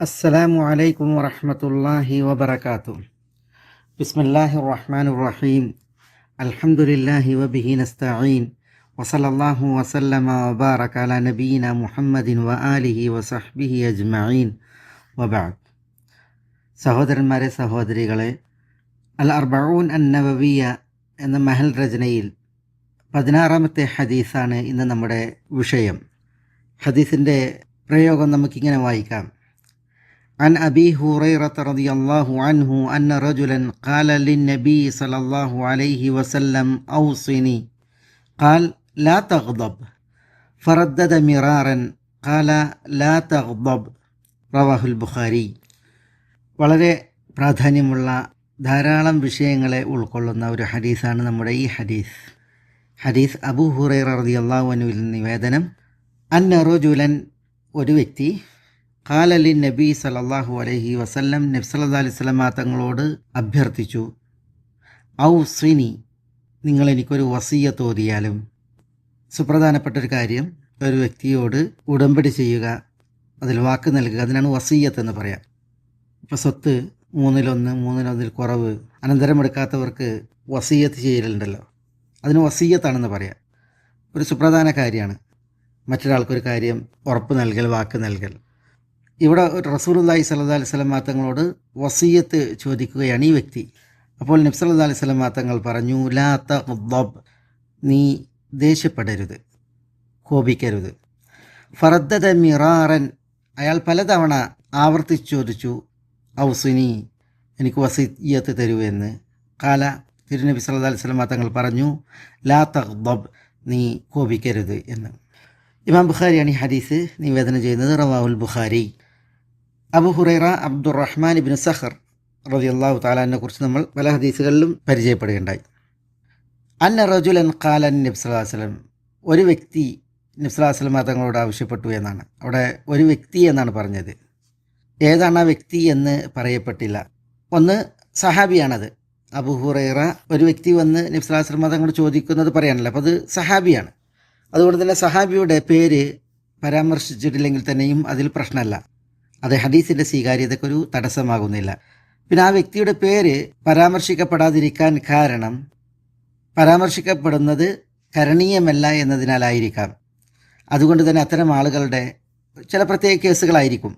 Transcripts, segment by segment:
അസ്സലാമു അലൈക്കും വറഹമത്തല്ലാഹി വബർക്കാത്തു ബിസ്മില്ലാഹി റഹ്മാൻ റഹീം അൽഹംദുലില്ലാഹി വബിഹി നസ്തഈൻ. വസലല്ലാഹു വസല്ലമ വബാറക അല നബീന മുഹമ്മദിൻ വ ആലിഹി വസഹ്ബിഹി അജ്മഈൻ. വബാദ്. സഹോദരന്മാരെ സഹോദരികളെ അൽ അർബഊൻ അൻ നവവിയ എന്ന മഹൽ രചനയിൽ പതിനാറാമത്തെ ഹദീസാണ് ഇന്ന് നമ്മുടെ വിഷയം. ഹദീസിന്റെ പ്രയോഗം നമുക്കിങ്ങനെ വായിക്കാം. عن أبي هريرة رضي الله عنه أن رجلا قال للنبي صلى الله عليه وسلم أوصني قال لا تغضب فردد مرارا قال لا تغضب رواه البخاري വളരെ പ്രാധാന്യമുള്ള ധാരാളം വിഷയങ്ങളെ ഉൾക്കൊള്ളുന്ന ഒരു ഹദീസാണ് നമ്മുടെ ഈ ഹദീസ് ഹദീസ് അബൂ ഹുറൈറ റളിയല്ലാഹു അൻഹുവിൽ നിവേദനം അന്ന റജുലൻ ഒരു വ്യക്തി ഖാലലി നബി സലല്ലാഹു അലഹി വസല്ലം നബി സല്ലല്ലാഹു അലൈഹി വസല്ലമ തങ്ങളോട് അഭ്യർത്ഥിച്ചു. ഔ സ്വിനി നിങ്ങൾ എനിക്കൊരു വസീയത്ത് ഓതിയാലും. സുപ്രധാനപ്പെട്ട ഒരു കാര്യം ഒരു വ്യക്തിയോട് ഉടമ്പടി ചെയ്യുക അതിൽ വാക്ക് നൽകുക അതിനാണ് വസീയത്ത് എന്ന് പറയാം. ഇപ്പോൾ സ്വത്ത് മൂന്നിലൊന്ന് മൂന്നിലൊന്നിൽ കുറവ് അനന്തരമെടുക്കാത്തവർക്ക് വസീയത്ത് ചെയ്യലുണ്ടല്ലോ. അതിന് വസീയത്താണെന്ന് പറയാം. ഒരു സുപ്രധാന കാര്യമാണ്. മറ്റൊരാൾക്കൊരു കാര്യം ഉറപ്പ് നൽകൽ വാക്ക് നൽകൽ. ഇവിടെ റസൂലുല്ലാഹി സല്ലാ അലൈഹി സ്വലം തങ്ങളോട് വസീയത്ത് ചോദിക്കുകയാണ് ഈ വ്യക്തി. അപ്പോൾ നബ്സല്ലാ അലൈഹി സ്വലം മാത്തങ്ങൾ പറഞ്ഞു ലാത്ത മുദ്ദബ് നീ ദേഷ്യപ്പെടരുത് കോപിക്കരുത്. ഫറദ്ദത മിറാറൻ. അയാൾ പലതവണ ആവർത്തിച്ച് ചോദിച്ചു ഔസിനി എനിക്ക് വസീയത്ത് തരൂ എന്ന്. കാല തിരുനബി സല്ലാ അലൈഹി സ്വലം പറഞ്ഞു ലാ തബ് നീ കോപിക്കരുത് എന്ന്. ഇമാം ബുഖാരിയാണ് ഈ ഹദീസ് നിവേദനം ചെയ്യുന്നത് റവാവുൽ Bukhari. Abu Hurairah Abdurrahman ibn Sakhr റതി അള്ളാഹു താലാനെ കുറിച്ച് നമ്മൾ പല ഹദീസുകളിലും പരിചയപ്പെടുകയുണ്ടായി. അന്ന റജുലൻ ഖാലൻ നബ്സലാസ്ലം ഒരു വ്യക്തി നബ്സലാസ്ലം തങ്ങളോട് ആവശ്യപ്പെട്ടു എന്നാണ്. അവിടെ ഒരു വ്യക്തി എന്നാണ് പറഞ്ഞത്. ഏതാണ് ആ വ്യക്തി എന്ന് പറയപ്പെട്ടില്ല. ഒന്ന് സഹാബിയാണത്. അബു ഹുറൈറ ഒരു വ്യക്തി വന്ന് നബ്സലാസ്ലം തങ്ങളോട് ചോദിക്കുന്നത് പറയാനല്ല. അപ്പോൾ അത് സഹാബിയാണ്. അതുകൊണ്ട് തന്നെ സഹാബിയുടെ പേര് പരാമർശിച്ചിട്ടില്ലെങ്കിൽ തന്നെയും അതിൽ പ്രശ്നമല്ല. അത് ഹദീസിന്റെ സ്വീകാര്യതയ്ക്ക് ഒരു തടസ്സമാകുന്നില്ല. പിന്നെ ആ വ്യക്തിയുടെ പേര് പരാമർശിക്കപ്പെടാതിരിക്കാൻ കാരണം പരാമർശിക്കപ്പെടുന്നത് കരണീയമല്ല എന്നതിനാലായിരിക്കാം. അതുകൊണ്ട് തന്നെ അത്തരം ആളുകളുടെ ചില പ്രത്യേക കേസുകളായിരിക്കും.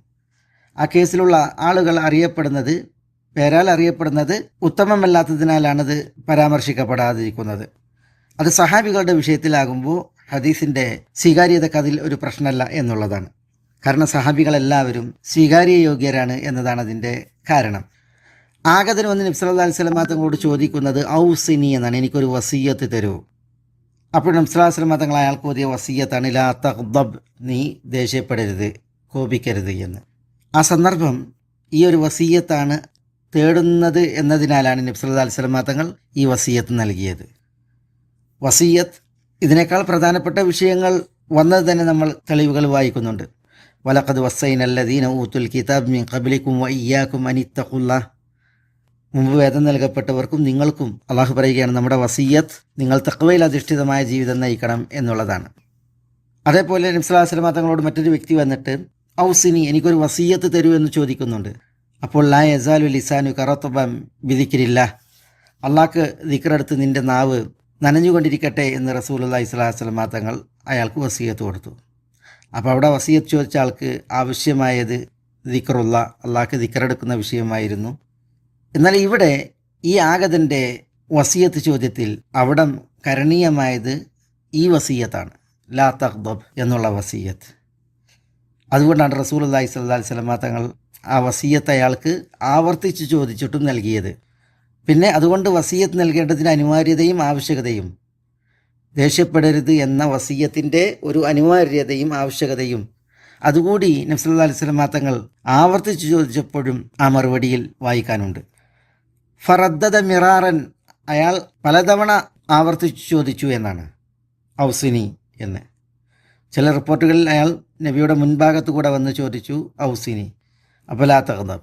ആ കേസിലുള്ള ആളുകൾ അറിയപ്പെടുന്നത് പേരാൽ അറിയപ്പെടുന്നത് ഉത്തമമല്ലാത്തതിനാലാണത് പരാമർശിക്കപ്പെടാതിരിക്കുന്നത്. അത് സഹാബികളുടെ വിഷയത്തിലാകുമ്പോൾ ഹദീസിന്റെ സ്വീകാര്യതക്ക് അതിൽ ഒരു പ്രശ്നമല്ല എന്നുള്ളതാണ്. കാരണം സഹാബികളെല്ലാവരും സ്വീകാര്യയോഗ്യരാണ് എന്നതാണ് അതിന്റെ കാരണം. ആഗതന് വന്ന് നബ്സല്ലാ അലൈഹി സ്വലമാ തങ്ങളോട് ചോദിക്കുന്നത് ഔസിനി എന്നാണ്. എനിക്കൊരു വസീയത്ത് തരൂ. അപ്പോൾ നബ്സല്ലാ സ്വലമാ തങ്ങൾ അയാൾക്ക് പുതിയ വസീയത്താണ് ലാ തഖ്ദബ് നീ ദേഷ്യപ്പെടരുത് കോപിക്കരുത് എന്ന്. ആ സന്ദർഭം ഈ ഒരു വസീയത്താണ് തേടുന്നത് എന്നതിനാലാണ് നബ്സല്ലാ അലൈഹി സ്വലമാ തങ്ങൾ ഈ വസീയത്ത് നൽകിയത്. വസീയത്ത് ഇതിനേക്കാൾ പ്രധാനപ്പെട്ട വിഷയങ്ങൾ വന്നത് തന്നെ നമ്മൾ തെളിവുകൾ വായിക്കുന്നുണ്ട്. വലക്കത് വസൈൻ അല്ലദീന ഊത്തുൽ കിതാബ് മിൻ കബിലിക്കും വയ്യാക്കും അനിത്തഖുല്ല മുമ്പ് വേദം നൽകപ്പെട്ടവർക്കും നിങ്ങൾക്കും അള്ളാഹു പറയുകയാണ് നമ്മുടെ വസീയത്ത് നിങ്ങൾ തക്കവയിൽ അധിഷ്ഠിതമായ ജീവിതം നയിക്കണം എന്നുള്ളതാണ്. അതേപോലെ നിംസലാസ്ലമ തങ്ങളോട് മറ്റൊരു വ്യക്തി വന്നിട്ട് ഔസിനി എനിക്കൊരു വസീയത്ത് തരൂ എന്ന് ചോദിക്കുന്നുണ്ട്. അപ്പോൾ ലാ യസാലു ലിസാനു കറത്തുബം വിധിക്കില്ല അള്ളാഹ്ക്ക് ദിക്കറെടുത്ത് നിന്റെ നാവ് നനഞ്ഞുകൊണ്ടിരിക്കട്ടെ എന്ന് റസൂൽ അള്ളഹി സ്വലമാ തങ്ങൾ അയാൾക്ക് വസീയത്ത് കൊടുത്തു. അപ്പോൾ അവിടെ വസീയത്ത് ചോദിച്ച ആൾക്ക് ആവശ്യമായത് ദിക്കറുള്ള അള്ളാഹ്ക്ക് ദിക്കറെടുക്കുന്ന വിഷയമായിരുന്നു. എന്നാൽ ഇവിടെ ഈ ആഗതന്റെ വസീയത്ത് ചോദ്യത്തിൽ അവിടം കരണീയമായത് ഈ വസീയത്താണ്. ലാ തഖ്ദബ് എന്നുള്ള വസീയത്ത്. അതുകൊണ്ടാണ് റസൂൽ അള്ളഹി സ്വല്ലാ സ്വലമ തങ്ങൾ ആ വസീയത്ത് അയാൾക്ക് ആവർത്തിച്ച് ചോദിച്ചിട്ടും നൽകിയത്. പിന്നെ അതുകൊണ്ട് വസീയത്ത് നൽകേണ്ടതിന് അനിവാര്യതയും ആവശ്യകതയും ദേഷ്യപ്പെടരുത് എന്ന വസീയത്തിന്റെ ഒരു അനിവാര്യതയും ആവശ്യകതയും. അതുകൂടി നബ്സല്ലാ അലൈഹി സ്വലമാ തങ്ങൾ ആവർത്തിച്ച് ചോദിച്ചപ്പോഴും ആ മറുപടിയിൽ വായിക്കാനുണ്ട്. ഫറദ്ദത മിറാറൻ അയാൾ പലതവണ ആവർത്തിച്ചു ചോദിച്ചു എന്നാണ്. ഔസിനി എന്ന്. ചില റിപ്പോർട്ടുകളിൽ അയാൾ നബിയുടെ മുൻഭാഗത്ത് കൂടെ വന്ന് ചോദിച്ചു ഔസിനി. അപ്പോൾ ലാ തകദബ്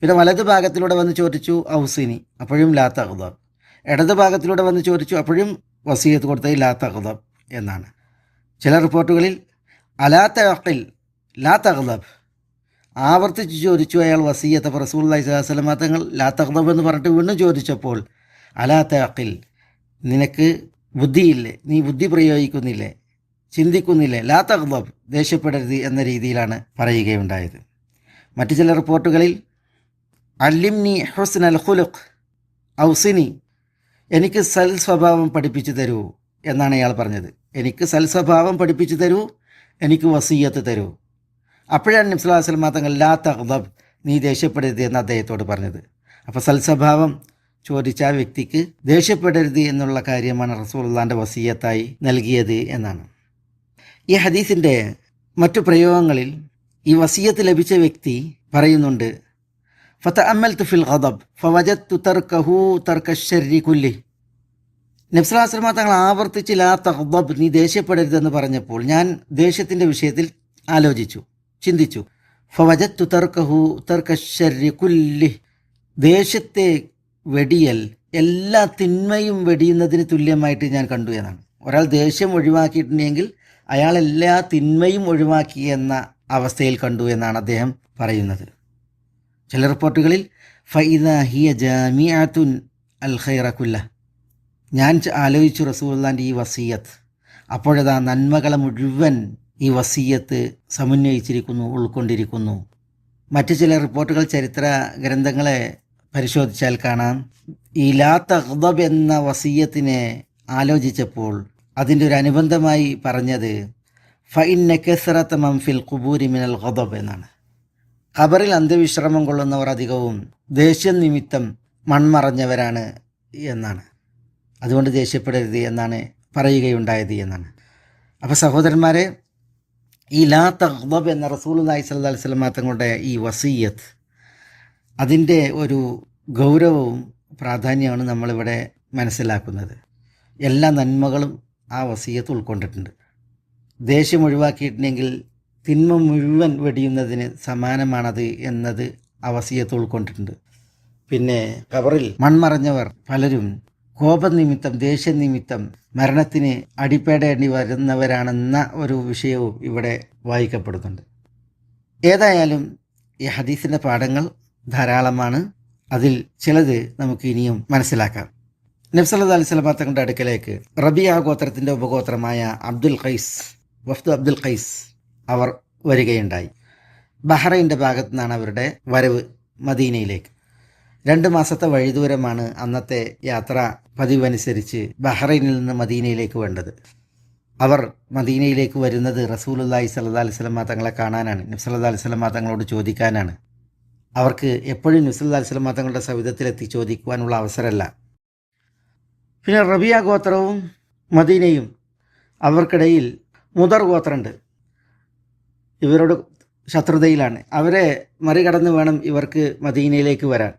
പിന്നെ വലത് ഭാഗത്തിലൂടെ വന്ന് ചോദിച്ചു ഔസിനി. അപ്പോഴും ലാ തകദബ് ഇടത് ഭാഗത്തിലൂടെ വന്ന് ചോദിച്ചു അപ്പോഴും വസീയത്ത് കൊടുത്ത ലാ തകദബ് എന്നാണ്. ചില റിപ്പോർട്ടുകളിൽ അലാ തഖിൽ ലാ തഗ്ലബ് ആവർത്തിച്ച് ചോദിച്ചു അയാൾ വസീയത്ത്. അപ്പോൾ റസൂൽ അലൈഹി സ്വലാസ്ലമ തങ്ങൾ ലാ തഖ്ദബ് എന്ന് പറഞ്ഞിട്ട് വീണ്ടും ചോദിച്ചപ്പോൾ അലാ തഖിൽ നിനക്ക് ബുദ്ധിയില്ലേ? നീ ബുദ്ധി പ്രയോഗിക്കുന്നില്ലേ? ചിന്തിക്കുന്നില്ലേ? ലാ തഖ്ദബ് ദേഷ്യപ്പെടരുത് എന്ന രീതിയിലാണ് പറയുകയുണ്ടായത്. മറ്റു ചില റിപ്പോർട്ടുകളിൽ അല്ലിംനി ഹുസ്ൻ അൽ ഖുലുഖ് ഔസിനി എനിക്ക് സൽ സ്വഭാവം പഠിപ്പിച്ചു തരൂ എന്നാണ് അയാൾ പറഞ്ഞത്. എനിക്ക് സൽ സ്വഭാവം പഠിപ്പിച്ചു തരൂ എനിക്ക് വസീയത്ത് തരൂ. അപ്പോഴാണ് നിസ്ലാസ്ലമ തങ്ങൾ ലാ തഹ്ദബ് നീ ദേഷ്യപ്പെടരുത് എന്ന് അദ്ദേഹത്തോട് പറഞ്ഞത്. അപ്പോൾ സൽസ്വഭാവം ചോദിച്ച ആ വ്യക്തിക്ക് ദേഷ്യപ്പെടരുത് എന്നുള്ള കാര്യമാണ് റസൂള്ളാന്റെ വസീയത്തായി നൽകിയത് എന്നാണ്. ഈ ഹദീസിന്റെ മറ്റു പ്രയോഗങ്ങളിൽ ഈ വസീയത്ത് ലഭിച്ച വ്യക്തി പറയുന്നുണ്ട് ഫത്ത ഫിൽ ഖദബ് ഫവജത്തു തർക്കഹു തർക്കശ്ശരി കുല്ലി നബ്സലാസ്ലമ തങ്ങൾ ആവർത്തിച്ച് ലാ തഹ്ദബ് നീ ദേഷ്യപ്പെടരുതെന്ന് പറഞ്ഞപ്പോൾ ഞാൻ ദേഷ്യത്തിന്റെ വിഷയത്തിൽ ആലോചിച്ചു ചിന്തിച്ചു. ഫവജത്തു തർക്കഹു തർക്കശ്ശരി കുല്ലി. ദേഷ്യത്തെ വെടിയൽ എല്ലാ തിന്മയും വെടിയുന്നതിന് തുല്യമായിട്ട് ഞാൻ കണ്ടു എന്നാണ്. ഒരാൾ ദേഷ്യം ഒഴിവാക്കിയിട്ടുണ്ടെങ്കിൽ അയാൾ എല്ലാ തിന്മയും ഒഴിവാക്കി എന്ന അവസ്ഥയിൽ കണ്ടു എന്നാണ് അദ്ദേഹം പറയുന്നത്. ചില റിപ്പോർട്ടുകളിൽ ഫൈദ ഹിയ ജാമിയാത്തുൻ അൽ ഖൈറക്കുല്ല ഞാൻ ആലോചിച്ചു റസൂള്ളാന്റെ ഈ വസീയത്ത്. അപ്പോഴതാ നന്മകളെ മുഴുവൻ ഈ വസീയത്ത് സമന്വയിച്ചിരിക്കുന്നു ഉൾക്കൊണ്ടിരിക്കുന്നു. മറ്റു ചില റിപ്പോർട്ടുകൾ ചരിത്ര ഗ്രന്ഥങ്ങളെ പരിശോധിച്ചാൽ കാണാം. ഈ ലാ തഹ്ദബ് എന്ന വസീയത്തിനെ ആലോചിച്ചപ്പോൾ അതിന്റെ ഒരു അനുബന്ധമായി പറഞ്ഞത് ഫൈന്ന കെസറത്ത് മംഫിൽ കുബൂരി മിനൽ ഖദബ് എന്നാണ്. ഖബറിൽ അന്ത്യവിശ്രമം കൊള്ളുന്നവർ അധികവും ദേഷ്യം നിമിത്തം മൺമറഞ്ഞവരാണ് എന്നാണ്. അതുകൊണ്ട് ദേഷ്യപ്പെടരുത് എന്നാണ് പറയുകയുണ്ടായത് എന്നാണ്. അപ്പോൾ സഹോദരന്മാരെ ഈ ലാ തഹ്ബബ് എന്ന റസൂൽ നായി സല്ലാ വസ്ലമ തങ്ങളുടെ ഈ വസീയത്ത് അതിന്റെ ഒരു ഗൗരവവും പ്രാധാന്യമാണ് നമ്മളിവിടെ മനസ്സിലാക്കുന്നത്. എല്ലാ നന്മകളും ആ വസീയത്ത് ഉൾക്കൊണ്ടിട്ടുണ്ട്. ദേഷ്യം ഒഴിവാക്കിയിട്ടുണ്ടെങ്കിൽ തിന്മ മുഴുവൻ വെടിയുന്നതിന് സമാനമാണത് എന്നത് അവസിയത്ത് വസീയത്ത് ഉൾക്കൊണ്ടിട്ടുണ്ട്. പിന്നെ കവറിൽ മൺമറഞ്ഞവർ പലരും കോപനിമിത്തം ദേഷ്യനിമിത്തം മരണത്തിന് അടിപ്പേടേണ്ടി വരുന്നവരാണെന്ന ഒരു വിഷയവും ഇവിടെ വായിക്കപ്പെടുന്നുണ്ട്. ഏതായാലും ഈ ഹദീസിന്റെ പാഠങ്ങൾ ധാരാളമാണ്. അതിൽ ചിലത് നമുക്ക് ഇനിയും മനസ്സിലാക്കാം. നബ്സല്ലാ അലൈഹി സ്വലമ തങ്ങളുടെ അടുക്കലേക്ക് റബിയ ഗോത്രത്തിന്റെ ഉപഗോത്രമായ അബ്ദുൽ ഖൈസ് വഫ്തു അബ്ദുൽ ഖൈസ് അവർ വരികയുണ്ടായി. ബഹ്റൈന്റെ ഭാഗത്തു നിന്നാണ് അവരുടെ വരവ് മദീനയിലേക്ക്. രണ്ട് മാസത്തെ വഴിദൂരമാണ് അന്നത്തെ യാത്ര പതിവനുസരിച്ച് ബഹ്റൈനിൽ നിന്ന് മദീനയിലേക്ക് വേണ്ടത്. അവർ മദീനയിലേക്ക് വരുന്നത് റസൂലുല്ലാഹി സല്ലാ അലൈഹി വസല്ലം തങ്ങളെ കാണാനാണ്. നബ്സല്ലാ അലൈഹി സ്വലമ തങ്ങളോട് ചോദിക്കാനാണ്. അവർക്ക് എപ്പോഴും അലൈഹി സ്വലമ തങ്ങളുടെ സവിധത്തിലെത്തി ചോദിക്കുവാനുള്ള അവസരമല്ല. പിന്നെ റബിയ ഗോത്രവും മദീനയും അവർക്കിടയിൽ മുദർ ഗോത്രമുണ്ട്. ഇവരോട് ശത്രുതയിലാണ്. അവരെ മറികടന്ന് വേണം ഇവർക്ക് മദീനയിലേക്ക് വരാൻ.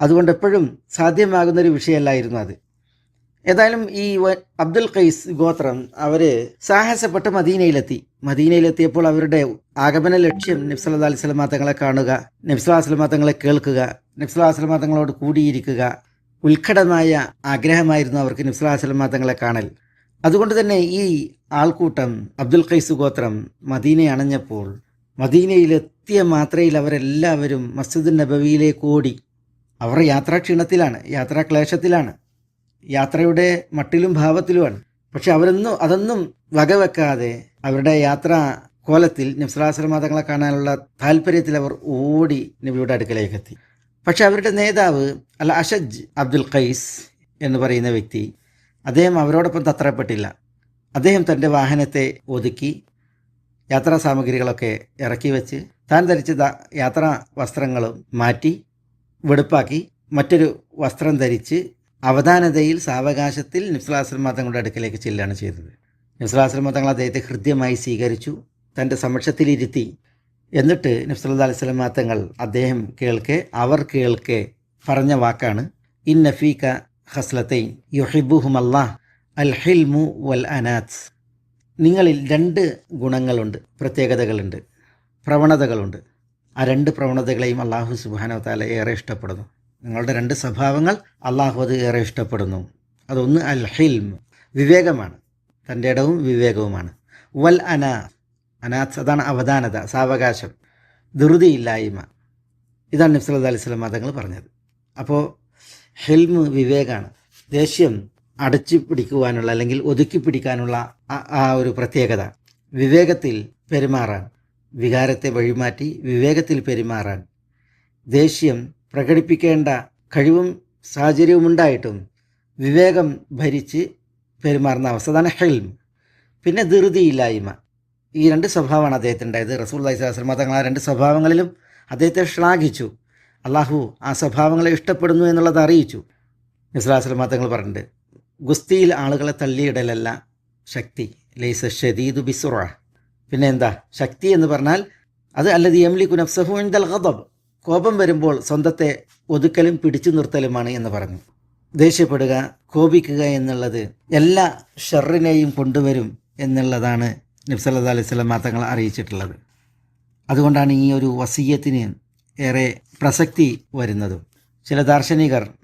അതുകൊണ്ട് എപ്പോഴും സാധ്യമാകുന്നൊരു വിഷയമല്ലായിരുന്നു അത്. ഏതായാലും ഈ അബ്ദുൽ ഖൈസ് ഗോത്രം അവർ സാഹസപ്പെട്ട് മദീനയിലെത്തി. മദീനയിലെത്തിയപ്പോൾ അവരുടെ ആഗമന ലക്ഷ്യം നബ്സല്ലാ അലൈഹി തങ്ങളെ കാണുക നബ്സല്ലാ സ്വലമാ തങ്ങളെ കേൾക്കുക നബ്സല്ലാ സ്വലമാ തങ്ങളോട് കൂടിയിരിക്കുക ഉത്കടമായ ആഗ്രഹമായിരുന്നു അവർക്ക് നബ്സല്ലാ സ്വലമാ തങ്ങളെ കാണൽ. അതുകൊണ്ട് തന്നെ ഈ ആൾക്കൂട്ടം അബ്ദുൽ ഖൈസ് ഗോത്രം മദീന അണഞ്ഞപ്പോൾ മദീനയിലെത്തിയ മാത്രയിൽ അവരെല്ലാവരും മസ്ജിദ് നബവിയിലേക്ക് ഓടി. അവർ യാത്രാക്ഷീണത്തിലാണ് യാത്രാക്ലേശത്തിലാണ് യാത്രയുടെ മട്ടിലും ഭാവത്തിലുമാണ്. പക്ഷെ അവരൊന്നും അതൊന്നും വകവെക്കാതെ അവരുടെ യാത്രാ കോലത്തിൽ നിസ്രാശ്രമതങ്ങളെ തങ്ങളെ കാണാനുള്ള താല്പര്യത്തിൽ അവർ ഓടി നബിയുടെ അടുക്കലേക്ക് എത്തി പക്ഷെ അവരുടെ നേതാവ് അല്ല അഷജ് അബ്ദുൽ ഖൈസ് എന്ന് പറയുന്ന വ്യക്തി അദ്ദേഹം അവരോടൊപ്പം തത്രപ്പെട്ടില്ല. അദ്ദേഹം തന്റെ വാഹനത്തെ ഒതുക്കി യാത്രാ സാമഗ്രികളൊക്കെ ഇറക്കി വെച്ച് താൻ ധരിച്ച യാത്രാ വസ്ത്രങ്ങളും മാറ്റി വെടുപ്പാക്കി മറ്റൊരു വസ്ത്രം ധരിച്ച് അവധാനതയിൽ സാവകാശത്തിൽ നിസ്ലാശ്രമ തങ്ങളുടെ അടുക്കലേക്ക് ചെല്ലുകയാണ് ചെയ്തത്. നിസ്ലാശ്രമ തങ്ങൾ അദ്ദേഹത്തെ ഹൃദ്യമായി സ്വീകരിച്ചു തന്റെ സമക്ഷത്തിലിരുത്തി. എന്നിട്ട് നബ്സല്ലാ അലൈഹി സ്വലമാ തങ്ങൾ അദ്ദേഹം കേൾക്കെ അവർ കേൾക്കെ പറഞ്ഞ വാക്കാണ് ഇൻ നഫീക ഹസ്ലത്തൈൻ യുഹിബുഹുമല്ലാ അൽ ഹിൽമു വൽ അനാത്ത് നിങ്ങളിൽ രണ്ട് ഗുണങ്ങളുണ്ട് പ്രത്യേകതകളുണ്ട് പ്രവണതകളുണ്ട്. ആ രണ്ട് പ്രവണതകളെയും അള്ളാഹു സുബാനോ താല ഏറെ ഇഷ്ടപ്പെടുന്നു. നിങ്ങളുടെ രണ്ട് സ്വഭാവങ്ങൾ അള്ളാഹു അത് ഏറെ ഇഷ്ടപ്പെടുന്നു. അതൊന്ന് അൽ ഹിൽം വിവേകമാണ്. തന്റെ ഇടവും വിവേകവുമാണ്. വൽ അനാ അനാത്ത് അതാണ് അവധാനത സാവകാശം ധൃതിയില്ലായ്മ. ഇതാണ് നബ്സല്ലാ അലൈഹി സ്വലം മതങ്ങൾ പറഞ്ഞത്. അപ്പോൾ ഹെൽമ് വിവേകാണ്. ദേഷ്യം അടച്ചു പിടിക്കുവാനുള്ള അല്ലെങ്കിൽ ഒതുക്കി പിടിക്കാനുള്ള ആ- ഒരു പ്രത്യേകത വിവേകത്തിൽ പെരുമാറാൻ വികാരത്തെ വഴിമാറ്റി വിവേകത്തിൽ പെരുമാറാൻ. ദേഷ്യം പ്രകടിപ്പിക്കേണ്ട കഴിവും സാഹചര്യവും ഉണ്ടായിട്ടും വിവേകം ഭരിച്ച് പെരുമാറുന്ന അവസ്ഥ അതാണ് ഹെൽം. പിന്നെ ധൃതിയില്ലായ്മ ഈ രണ്ട് സ്വഭാവമാണ് അദ്ദേഹത്തിന്റെ ഉണ്ടായത് റസൂൽ അലൈഹിസ്ലാം തങ്ങൾ ആ രണ്ട് സ്വഭാവങ്ങളിലും അദ്ദേഹത്തെ ശ്ലാഘിച്ചു. അള്ളാഹു ആ സ്വഭാവങ്ങളെ ഇഷ്ടപ്പെടുന്നു എന്നുള്ളത് അറിയിച്ചു. നിസ്ലാസ്ലമ തങ്ങൾ പറഞ്ഞിട്ടുണ്ട് ഗുസ്തിയിൽ ആളുകളെ തള്ളിയിടലല്ല ശക്തി. ലൈസ ഷദീദു ബിസുറ. പിന്നെ എന്താ? ശക്തി എന്ന് പറഞ്ഞാൽ അത് അല്ലത് യംലിക്കു നഫ്സഹു ഇൻദൽ ഖദബ് കോപം വരുമ്പോൾ സ്വന്തത്തെ ഒതുക്കലും പിടിച്ചു നിർത്തലുമാണ് എന്ന് പറഞ്ഞു. ദേഷ്യപ്പെടുക കോപിക്കുക എന്നുള്ളത് എല്ലാ ഷെറിനെയും കൊണ്ടുവരും എന്നുള്ളതാണ് നബ്സല്ലാ അലൈഹി സ്വലം അറിയിച്ചിട്ടുള്ളത്. അതുകൊണ്ടാണ് ഈ ഒരു വസീയത്തിന് ഏറെ പ്രസക്തി വരുന്നതും. ചില ദാർശനികർ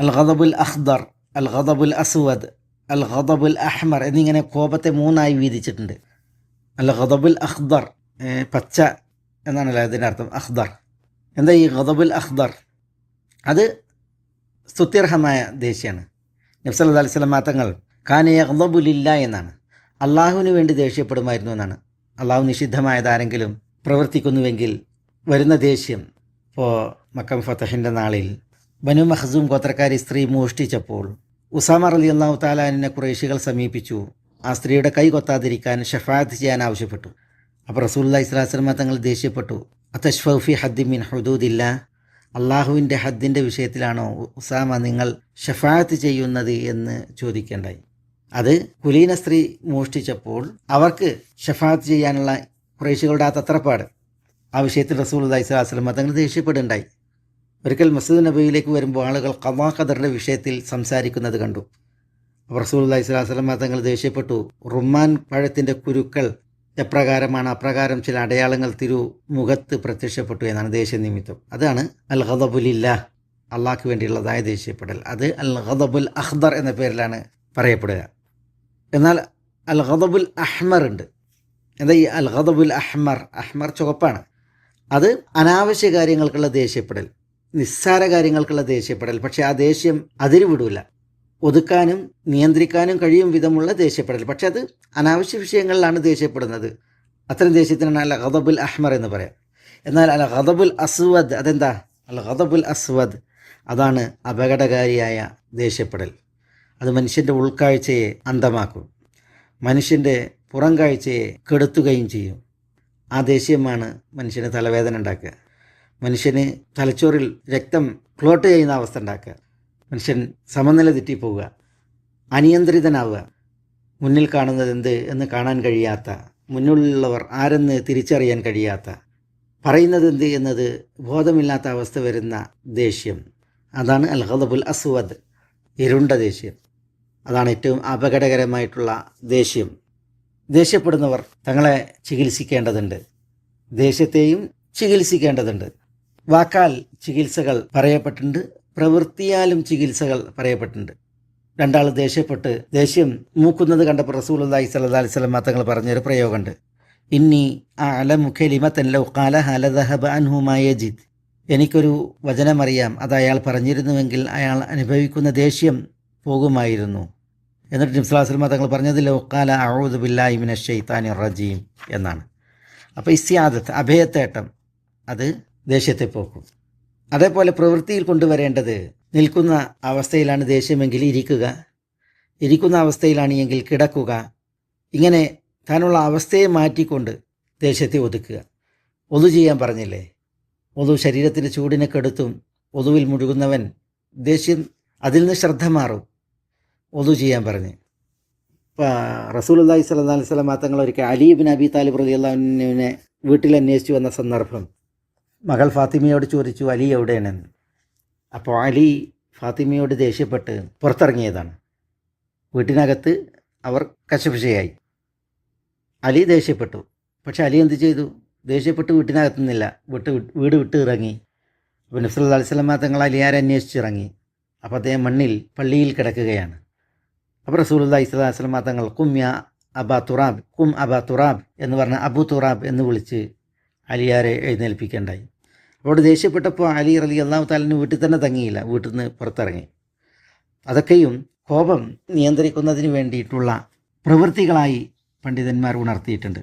അൽ ഖദബുൽ അഖ്ദർ അൽ ഖദബുൽ അസ്വദ് അൽ ഖദബുൽ അഹ്മർ എന്നിങ്ങനെ കോപത്തെ മൂന്നായി വീതിച്ചിട്ടുണ്ട്. അൽ ഖദബുൽ അഖ്ദർ പച്ച എന്നാണല്ലോ അതിന്റെ അർത്ഥം. അഖ്ദർ. എന്താ ഈ ഖദബുൽ അഖ്ദർ? അത് സ്തുത്യർഹമായ ദേഷ്യമാണ് നബ്സല്ലാ അലൈഹി സ്വലം തങ്ങൾ ഖാന യഖ്ദബുലില്ല എന്നാണ്. അള്ളാഹുവിന് വേണ്ടി ദേഷ്യപ്പെടുമായിരുന്നു എന്നാണ്. അള്ളാഹു നിഷിദ്ധമായതാരെങ്കിലും പ്രവർത്തിക്കുന്നുവെങ്കിൽ വരുന്ന ദേഷ്യം ഇപ്പോൾ മക്കം ഫത്തഹിന്റെ നാളിൽ ബനു മഹസൂം ഗോത്രക്കാരി സ്ത്രീ മോഷ്ടിച്ചപ്പോൾ ഉസാമ അലി അള്ളാഹു താലാനിനെ കുറേശികൾ സമീപിച്ചു. ആ സ്ത്രീയുടെ കൈ കൊത്താതിരിക്കാൻ ഷഫാത്ത് ചെയ്യാൻ ആവശ്യപ്പെട്ടു. അപ്പോൾ റസൂല്ലാ ഇസ്ലാസ്ലമ തങ്ങൾ ദേഷ്യപ്പെട്ടു. ഹദ്ദി ഹദ്ദിമിൻ ഹുദൂദില്ല? അള്ളാഹുവിന്റെ ഹദ്ദിന്റെ വിഷയത്തിലാണോ ഉസാമ നിങ്ങൾ ഷഫാത്ത് ചെയ്യുന്നത് എന്ന് ചോദിക്കേണ്ടായി. അത് കുലീന സ്ത്രീ മോഷ്ടിച്ചപ്പോൾ അവർക്ക് ഷഫാത്ത് ചെയ്യാനുള്ള കുറേശികളുടെ ആ തത്രപ്പാട് ആ വിഷയത്തിൽ റസൂൽ അലൈഹിസ്ലാസ്ലം തങ്ങൾ ദേഷ്യപ്പെടുണ്ടായി ഒരിക്കൽ മസൂദ് നബിയിലേക്ക് വരുമ്പോൾ ആളുകൾ കവാ ഖദറിന്റെ വിഷയത്തിൽ സംസാരിക്കുന്നത് കണ്ടു. അപ്പോൾ റസൂൽ അലൈഹിസ്ലാസ്ലം തങ്ങൾ ദേഷ്യപ്പെട്ടു. റുമാൻ പഴത്തിന്റെ കുരുക്കൾ എപ്രകാരമാണ്? അപ്രകാരം ചില അടയാളങ്ങൾ തിരു മുഖത്ത് പ്രത്യക്ഷപ്പെട്ടു എന്നാണ് ദേഷ്യ നിമിത്തം അതാണ് അൽ ഹദബുലില്ല അള്ളാഹ്ക്ക് വേണ്ടിയുള്ളതായ ദേഷ്യപ്പെടൽ. അത് അൽ ഖദബുൽ അഹ്ദർ എന്ന പേരിലാണ് പറയപ്പെടുക. എന്നാൽ അൽ ഖദബുൽ അഹ്മർ ഉണ്ട്. എന്താ ഈ അൽ ഖദബുൽ അഹ്മർ? അഹ്മർ ചുവപ്പാണ്. അത് അനാവശ്യ കാര്യങ്ങൾക്കുള്ള ദേഷ്യപ്പെടൽ നിസ്സാര കാര്യങ്ങൾക്കുള്ള ദേഷ്യപ്പെടൽ. പക്ഷേ ആ ദേഷ്യം അതിരുവിടൂല ഒതുക്കാനും നിയന്ത്രിക്കാനും കഴിയും വിധമുള്ള ദേഷ്യപ്പെടൽ. പക്ഷെ അത് അനാവശ്യ വിഷയങ്ങളിലാണ് ദേഷ്യപ്പെടുന്നത്. അത്തരം ദേഷ്യത്തിനാണ് അല്ല ഖദബുൽ അഹ്മർ എന്ന് പറയാം. എന്നാൽ അല്ല ഖദബുൽ അസ്വദ് അതെന്താ? അല്ല ഖദബുൽ അസ്വദ് അതാണ് അപകടകാരിയായ ദേഷ്യപ്പെടൽ. അത് മനുഷ്യന്റെ ഉൾക്കാഴ്ചയെ അന്തമാക്കും. മനുഷ്യന്റെ പുറം കാഴ്ചയെ കെടുത്തുകയും ചെയ്യും. ആ ദേഷ്യമാണ് മനുഷ്യന് തലവേദന ഉണ്ടാക്കുക. മനുഷ്യന് തലച്ചോറിൽ രക്തം ക്ലോട്ട് ചെയ്യുന്ന അവസ്ഥ ഉണ്ടാക്കുക. മനുഷ്യൻ സമനില തെറ്റിപ്പോവുക. അനിയന്ത്രിതനാവുക. മുന്നിൽ കാണുന്നത് എന്ത് എന്ന് കാണാൻ കഴിയാത്ത മുന്നിലുള്ളവർ ആരെന്ന് തിരിച്ചറിയാൻ കഴിയാത്ത പറയുന്നത് എന്ത് എന്നത് ബോധമില്ലാത്ത അവസ്ഥ വരുന്ന ദേഷ്യം. അതാണ് അൽ അസുവദ് അസ്വദ് ഇരുണ്ട ദേഷ്യം. അതാണ് ഏറ്റവും അപകടകരമായിട്ടുള്ള ദേഷ്യം. ദേഷ്യപ്പെടുന്നവർ തങ്ങളെ ചികിത്സിക്കേണ്ടതുണ്ട്. ദേഷ്യത്തെയും ചികിത്സിക്കേണ്ടതുണ്ട്. വാക്കാൽ ചികിത്സകൾ പറയപ്പെട്ടിട്ടുണ്ട് പ്രവൃത്തിയാലും ചികിത്സകൾ പറയപ്പെട്ടിട്ടുണ്ട്. രണ്ടാൾ ദേഷ്യപ്പെട്ട് ദേഷ്യം മൂക്കുന്നത് കണ്ടപ്പോൾ അള്ളാഹി സല്ലാ അലൈഹി സ്വലം തങ്ങൾ പറഞ്ഞൊരു പ്രയോഗമുണ്ട്. ഇന്നി അലമുഖലിമത്തൻ കാല ഹലദഹബ അൻഹുമായജിദ് എനിക്കൊരു വചനമറിയാം. അത് അയാൾ പറഞ്ഞിരുന്നുവെങ്കിൽ അയാൾ അനുഭവിക്കുന്ന ദേഷ്യം പോകുമായിരുന്നു. എന്നിട്ട് നിസ്ലാസ്ലമ തങ്ങൾ പറഞ്ഞത് ലൗക്കാല അഊദ് ബില്ലാഹിമിന ഷെയ്ത്താനി റജീം എന്നാണ്. അപ്പോൾ ഇസ്യാദത്ത് അഭയത്തേട്ടം അത് ദേഷ്യത്തെ പോക്കും. അതേപോലെ പ്രവൃത്തിയിൽ കൊണ്ടുവരേണ്ടത് നിൽക്കുന്ന അവസ്ഥയിലാണ് ദേഷ്യമെങ്കിൽ ഇരിക്കുക ഇരിക്കുന്ന അവസ്ഥയിലാണ് എങ്കിൽ കിടക്കുക. ഇങ്ങനെ താനുള്ള അവസ്ഥയെ മാറ്റിക്കൊണ്ട് ദേഷ്യത്തെ ഒതുക്കുക. ഒതു ചെയ്യാൻ പറഞ്ഞില്ലേ? ഒതു ശരീരത്തിന്റെ ചൂടിനെ കെടുത്തും ഒതുവിൽ മുഴുകുന്നവൻ ദേഷ്യം അതിൽ നിന്ന് ശ്രദ്ധ മാറും. ഒതു ചെയ്യാൻ പറഞ്ഞ്. ഇപ്പോൾ റസൂൽ അള്ളാഹി സ്വല്ലാ അലൈഹി സ്വലം തങ്ങൾ ഒരിക്കൽ അലീബിൻ അബി താലിബ് റതി അള്ളാഹുവിനെ വീട്ടിൽ അന്വേഷിച്ചു വന്ന സന്ദർഭം. മകൾ ഫാത്തിമയോട് ചോദിച്ചു അലി എവിടെയാണെന്ന് അപ്പോൾ അലി ഫാത്തിമയോട് ദേഷ്യപ്പെട്ട് പുറത്തിറങ്ങിയതാണ്. വീട്ടിനകത്ത് അവർ കശപിശയായി. അലി ദേഷ്യപ്പെട്ടു. പക്ഷെ അലി എന്ത് ചെയ്തു? ദേഷ്യപ്പെട്ട് വീട്ടിനകത്തു നിന്നില്ല. വിട്ട് വീട് വിട്ട് ഇറങ്ങി. അപ്പോൾ നബ്സല്ലാ അലൈഹി സ്വലമ തങ്ങൾ അലിയാരെ അന്വേഷിച്ചിറങ്ങി. അപ്പോൾ അദ്ദേഹം മണ്ണിൽ പള്ളിയിൽ കിടക്കുകയാണ്. അപ്പോൾ റസൂലുല്ലാ ഇസ്ലാസ്ലം തങ്ങൾ കുമ്യ അബാ തുറാബ് കും അബാ തുറാബ് എന്ന് പറഞ്ഞ അബു തുറാബ് എന്ന് വിളിച്ച് അലിയാരെ എഴുന്നേൽപ്പിക്കേണ്ടായി. അവിടെ ദേഷ്യപ്പെട്ടപ്പോൾ അലി അലി അള്ളാഹു താലിന് വീട്ടിൽ തന്നെ തങ്ങിയില്ല വീട്ടിൽ നിന്ന് പുറത്തിറങ്ങി. അതൊക്കെയും കോപം നിയന്ത്രിക്കുന്നതിന് വേണ്ടിയിട്ടുള്ള പ്രവൃത്തികളായി പണ്ഡിതന്മാർ ഉണർത്തിയിട്ടുണ്ട്.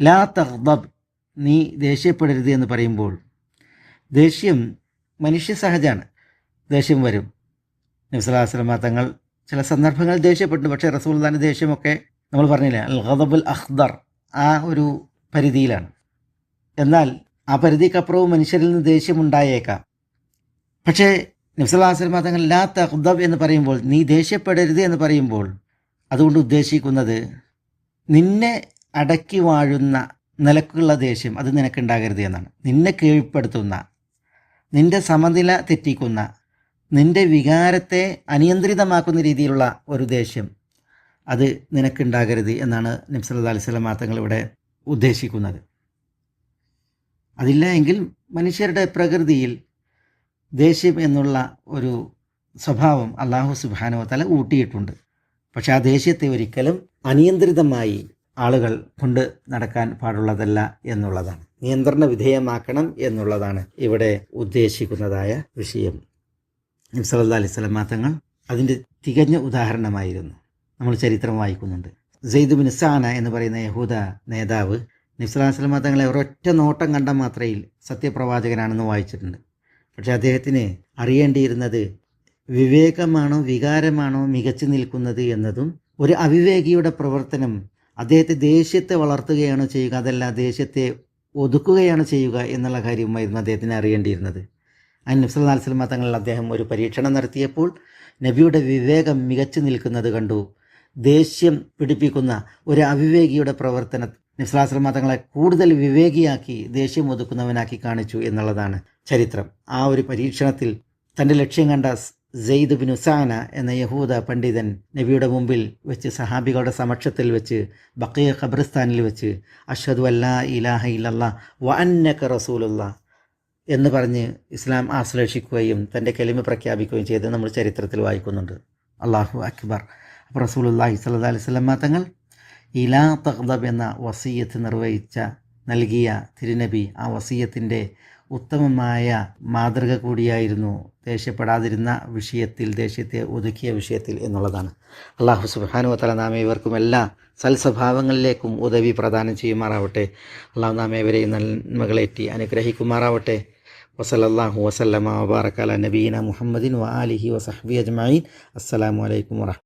ലാ തഹ്ദബ് നീ ദേഷ്യപ്പെടരുത് എന്ന് പറയുമ്പോൾ ദേഷ്യം മനുഷ്യ സഹജമാണ് ദേഷ്യം വരും. നബ്സലാസ്ലമ തങ്ങൾ ചില സന്ദർഭങ്ങൾ ദേഷ്യപ്പെട്ടു. പക്ഷേ റസൂൽദാന്റെ ദേഷ്യമൊക്കെ നമ്മൾ പറഞ്ഞില്ലേ അൽ ഖദബുൽ അഖ്ദർ ആ ഒരു പരിധിയിലാണ്. എന്നാൽ ആ പരിധിക്കപ്പുറവും മനുഷ്യരിൽ നിന്ന് ദേഷ്യമുണ്ടായേക്കാം. പക്ഷേ നബ്സലാസ്ലമ തങ്ങൾ ലാ തഖ്ദബ് എന്ന് പറയുമ്പോൾ നീ ദേഷ്യപ്പെടരുത് എന്ന് പറയുമ്പോൾ അതുകൊണ്ട് ഉദ്ദേശിക്കുന്നത് നിന്നെ അടക്കി വാഴുന്ന നിലക്കുള്ള ദേഷ്യം അത് നിനക്കുണ്ടാകരുത് എന്നാണ്. നിന്നെ കീഴ്പ്പെടുത്തുന്ന നിന്റെ സമനില തെറ്റിക്കുന്ന നിന്റെ വികാരത്തെ അനിയന്ത്രിതമാക്കുന്ന രീതിയിലുള്ള ഒരു ദേഷ്യം അത് നിനക്കുണ്ടാകരുത് എന്നാണ് നബ്സല്ലാ അലിസ്ലാം തങ്ങൾ ഇവിടെ ഉദ്ദേശിക്കുന്നത്. അതില്ല എങ്കിൽ മനുഷ്യരുടെ പ്രകൃതിയിൽ ദേഷ്യം എന്നുള്ള ഒരു സ്വഭാവം അള്ളാഹു സുബാനോ തല ഊട്ടിയിട്ടുണ്ട്. പക്ഷെ ആ ദേഷ്യത്തെ ഒരിക്കലും അനിയന്ത്രിതമായി ആളുകൾ കൊണ്ട് നടക്കാൻ പാടുള്ളതല്ല എന്നുള്ളതാണ്. നിയന്ത്രണ വിധേയമാക്കണം എന്നുള്ളതാണ് ഇവിടെ ഉദ്ദേശിക്കുന്നതായ വിഷയം. നബ്സല്ലാ അലൈഹി സ്വലമാ തങ്ങൾ അതിന്റെ തികഞ്ഞ ഉദാഹരണമായിരുന്നു. നമ്മൾ ചരിത്രം വായിക്കുന്നുണ്ട്. സെയ്ദ് ബിൻ സാന എന്ന് പറയുന്ന യഹൂദ നേതാവ് നബ്സല്ലാ സ്വലമാ തങ്ങളെ ഒരൊറ്റ നോട്ടം കണ്ട മാത്രയിൽ സത്യപ്രവാചകനാണെന്ന് വായിച്ചിട്ടുണ്ട്. പക്ഷെ അദ്ദേഹത്തിന് അറിയേണ്ടിയിരുന്നത് വിവേകമാണോ വികാരമാണോ മികച്ചു നിൽക്കുന്നത് എന്നതും ഒരു അവിവേകിയുടെ പ്രവർത്തനം അദ്ദേഹത്തെ ദേഷ്യത്തെ വളർത്തുകയാണ് ചെയ്യുക അതല്ല ദേഷ്യത്തെ ഒതുക്കുകയാണ് ചെയ്യുക എന്നുള്ള കാര്യമായിരുന്നു അദ്ദേഹത്തിന് അറിയേണ്ടിയിരുന്നത്. അലിസ്ലമ തങ്ങളിൽ അദ്ദേഹം ഒരു പരീക്ഷണം നടത്തിയപ്പോൾ നബിയുടെ വിവേകം മികച്ചു നിൽക്കുന്നത് കണ്ടു. ദേഷ്യം പിടിപ്പിക്കുന്ന ഒരു അവിവേകിയുടെ പ്രവർത്തന നബ്സലാസ്ലമ തങ്ങളെ കൂടുതൽ വിവേകിയാക്കി ദേഷ്യം ഒതുക്കുന്നവനാക്കി കാണിച്ചു എന്നുള്ളതാണ് ചരിത്രം. ആ ഒരു പരീക്ഷണത്തിൽ തന്റെ ലക്ഷ്യം കണ്ട സെയ്ദ് ബിൻ ഉസാന എന്ന യഹൂദ പണ്ഡിതൻ നബിയുടെ മുമ്പിൽ വെച്ച് സഹാബികളുടെ സമക്ഷത്തിൽ വെച്ച് ബക്കിയ ഖബർസ്ഥാനിൽ വെച്ച് അഷദ് അല്ലാ ഇലാഹ ഇല്ലല്ലാ വ അന്നക്ക റസൂലുള്ള എന്ന് പറഞ്ഞ് ഇസ്ലാം ആശ്ലേഷിക്കുകയും തന്റെ കെളിമ പ്രഖ്യാപിക്കുകയും ചെയ്ത് നമ്മൾ ചരിത്രത്തിൽ വായിക്കുന്നുണ്ട്. അള്ളാഹു അക്ബർ. അപ്പോൾ റസൂലുല്ലാഹി സല്ലാ സ്വലം തങ്ങൾ ഇലാ തഖ്ദബ് എന്ന വസീയത്ത് നിർവഹിച്ച നൽകിയ തിരുനബി ആ വസീയത്തിന്റെ ഉത്തമമായ മാതൃക കൂടിയായിരുന്നു ദേഷ്യപ്പെടാതിരുന്ന വിഷയത്തിൽ ദേഷ്യത്തെ ഒതുക്കിയ വിഷയത്തിൽ എന്നുള്ളതാണ്. അള്ളാഹു സുബാനു തല നാം ഇവർക്കും എല്ലാ സൽസ്വഭാവങ്ങളിലേക്കും ഉദവി പ്രദാനം ചെയ്യുമാറാവട്ടെ. അള്ളാഹു നാം ഇവരെയും നന്മകളേറ്റി അനുഗ്രഹിക്കുമാറാവട്ടെ. വസലല്ലാഹു വസല്ലമ വബാറക്കാല നബീന മുഹമ്മദിൻ വ ആലിഹി വസഹബി അജ്മീൻ അസ്സലാമു അലൈക്കും വറഹ്മത്തുള്ളാഹി